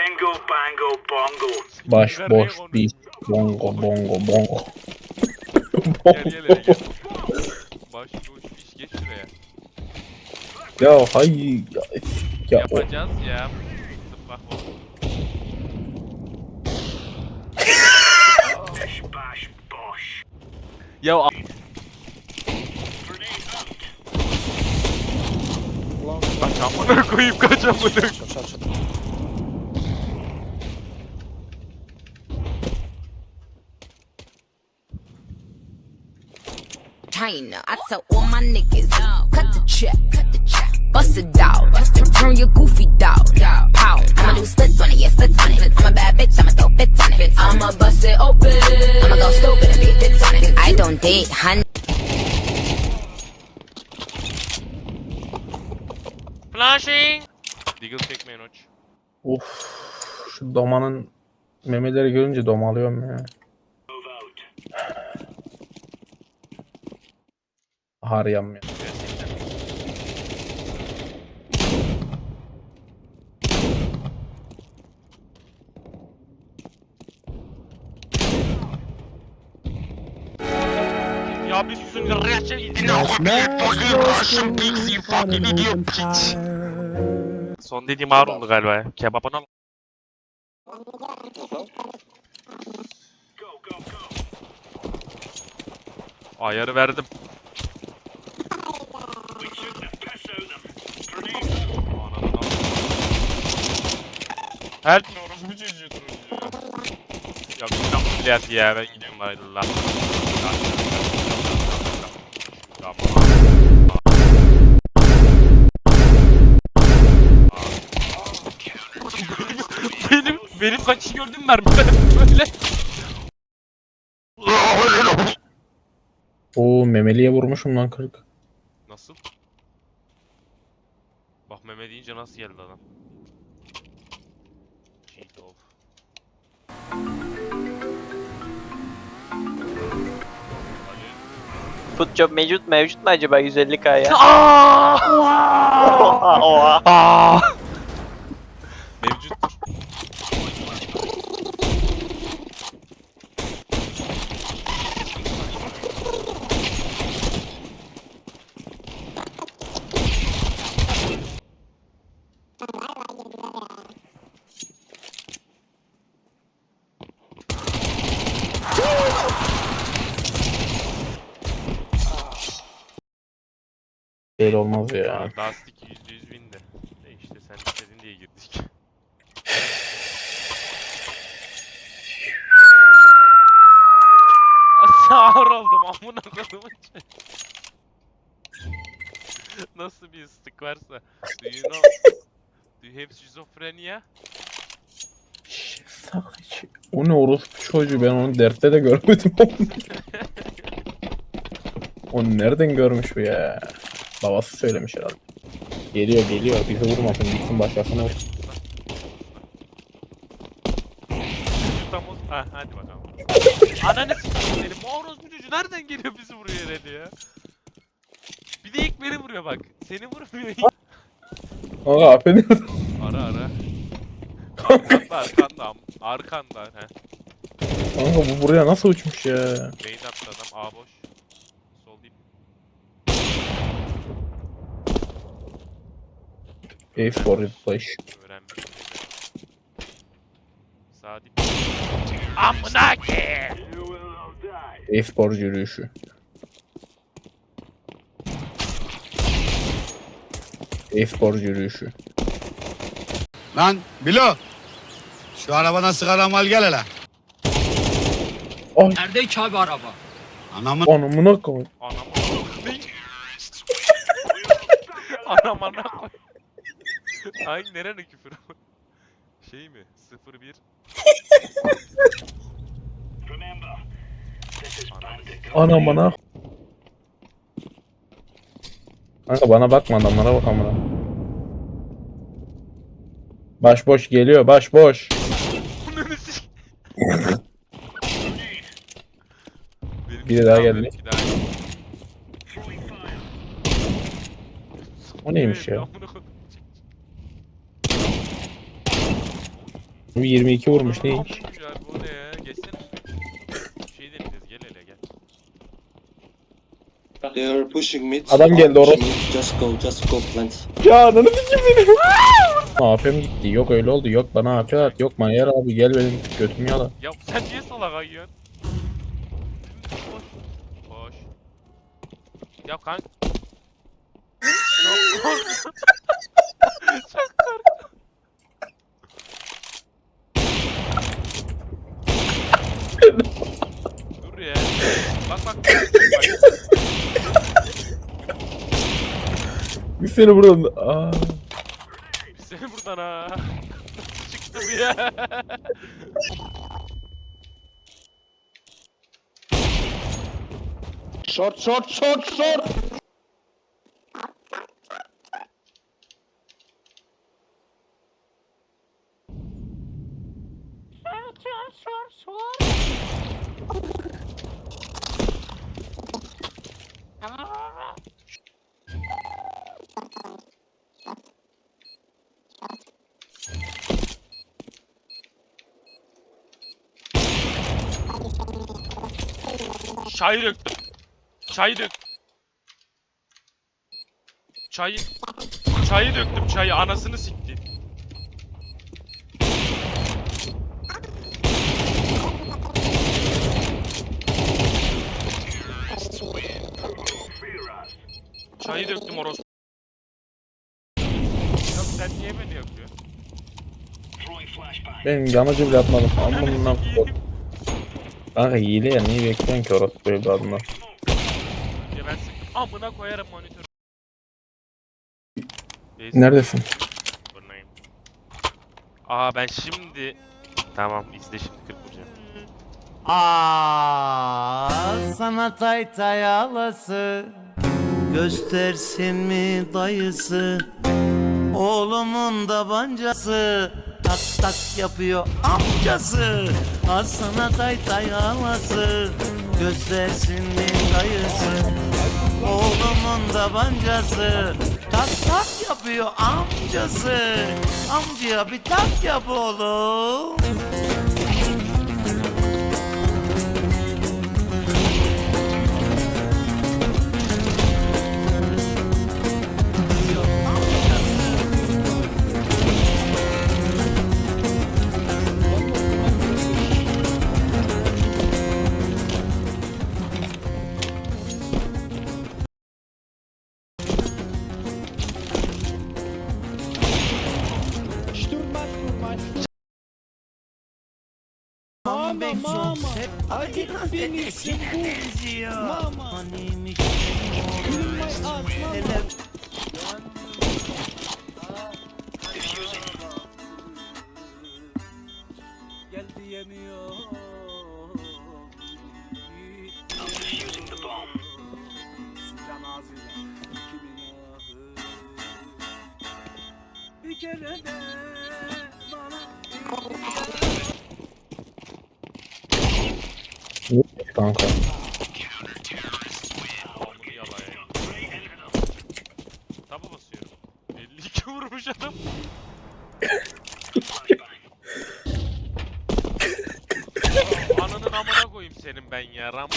Bingo, bango, bongo. Baş boş bir bongo bongo bongo. Gel gel hele gel. Baş boş iş geç şuraya. ya hay ya, ya o, Yapacağız ya. Bak bak. Bish, bash, bosh. Ya a- Kaç amına koyayım kaç amına. China. I tell all my niggas, cut the check, cut the check, bust it down, turn your goofy dog, pow. I'ma do splits on it, yeah, splits on it. I'm a bad bitch, I'ma throw fits on it. I'ma bust it open, I'ma go stupid and be bits on it. I don't date honey. Flashing. Deagle çekmeyin uç. of şu domanın memeleri görünce domalıyorum ya. Move out. Haryam ya. Bir susun gerçekten Son dediğim ağır oldu galiba ya. Go, go. ayarı verdim. We took the piss out of them. Grenade out. Ananı al. Help me orospu çocuğu turuncu. Ya bir laf ameliyatı ya ben gidiyorum ayrıllah. benim benim kaçış gördün mü mermiler böyle. Oo memeliye vurmuşum lan 40. Nasıl? Bak meme deyince nasıl geldi adam? Cheat of. Foot job mevcut mevcut mu acaba 150k ya? Oha oha. Değil olmaz ya. Lastik yüzde yüz bindi. E işte sen istedin diye girdik. Sağır oldum amına kodumun. Nasıl bir ıslık varsa. Do you know? Do you have schizophrenia? Sakıç. O ne orospu çocuğu ben onu dertte de görmedim onu nereden görmüş bu ya? Babası söylemiş herhalde. Geliyor geliyor bizi vurmasın gitsin başkasına vur. Yutamos. Ha hadi bakalım. Ananı seni. Mauros bu çocuğu nereden geliyor bizi vuruyor herhalde ya? Bir de ilk beni vuruyor bak. Seni vurmuyor. Kanka affedersin. Ara ara. Arkanda arkanda arkanda he. Kanka bu buraya nasıl uçmuş ya? Attı adam A boş. Sol dip. Ace for replash. Öğrenmiş dedi. Sağ dip. Amına ki. You will all die. Ace for yürüyüşü. Ace for yürüyüşü. Lan Bilo. Şu arabadan sigara mal gel hele. Nerede ki abi araba? Anamın Anamına koy. Anam ne? Anam ana koy. Ay nerenin küfür? şey mi? 01 Remember, this is bandit Anamına. Kanka bana bakma adamlara bak amına. Baş boş geliyor baş boş. Ananı sik- Benim Biri daha silahım geldi. benimki daha iyi. throwing fire. O neymiş ya? Bu 22 vurmuş ne iş? O ne ya? Geçsene. Şey deneyeceğiz gel hele gel. They are pushing mid. Adam geldi, mid. Just go, just go plant. Ya ananı sikeyim seni. AP'm gitti. Yok öyle oldu. Yok bana AP at. Yok Mayer abi gel benim götümü yala. Ya sen niye salak ayıyorsun? Koş. Koş. Ya kank. Çok korktum. Çok Dur ya. Bak bak. bak. Biz seni buradan... Aa. Biz seni buradan ha. Çıktım ya. Short short short short. Çayı döktüm. Çayı dök. Çayı. Çayı döktüm çayı anasını sikti. Çayı döktüm orospu. Yok sen niye beni yapıyorsun? Throwing flashbang. Ben yanıcı bile atmadım. Amına Ananı sikeyim. koyayım. Kanka hile ya niye bekliyorsun ki orası böyle adına? Ya ben. Amına koyarım monitörü. Neredesin? Buradayım. Aa ben şimdi... Tamam izle şimdi 40 vuracağım. Aa, sana tay tay ağlası Göstersin mi dayısı? Oğlumun da bancası. Tak tak yapıyor amcası. Aa, sana tay tay ağlası. Göstersin mi dayısı? Oğlumun da bancası. Tak tak yapıyor amcası. Amcaya bir tak yap oğlum Mama mama Hadi beni benziyor. Mama. Neymiş Hele Gel diyemiyor Defusing the bomb. Bir kere de Kanka? Amını yalayayım. Taba basıyorum. 52 vurmuş adam. Ananın amına koyayım senin ben ya. Ram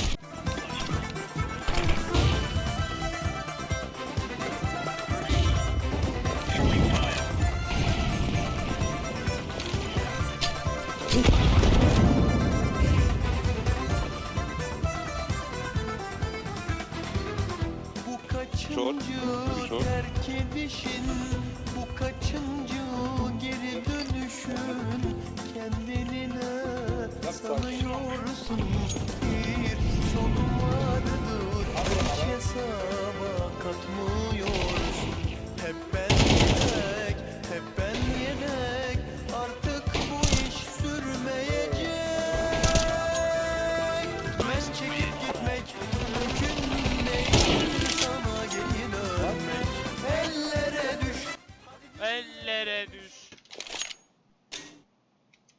terk edişin Bu kaçıncı geri dönüşün? Kendini ne sanıyorsun? Bir sonu vardır. Hiç hesaba katmıyorsun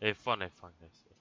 F1 F1 guys.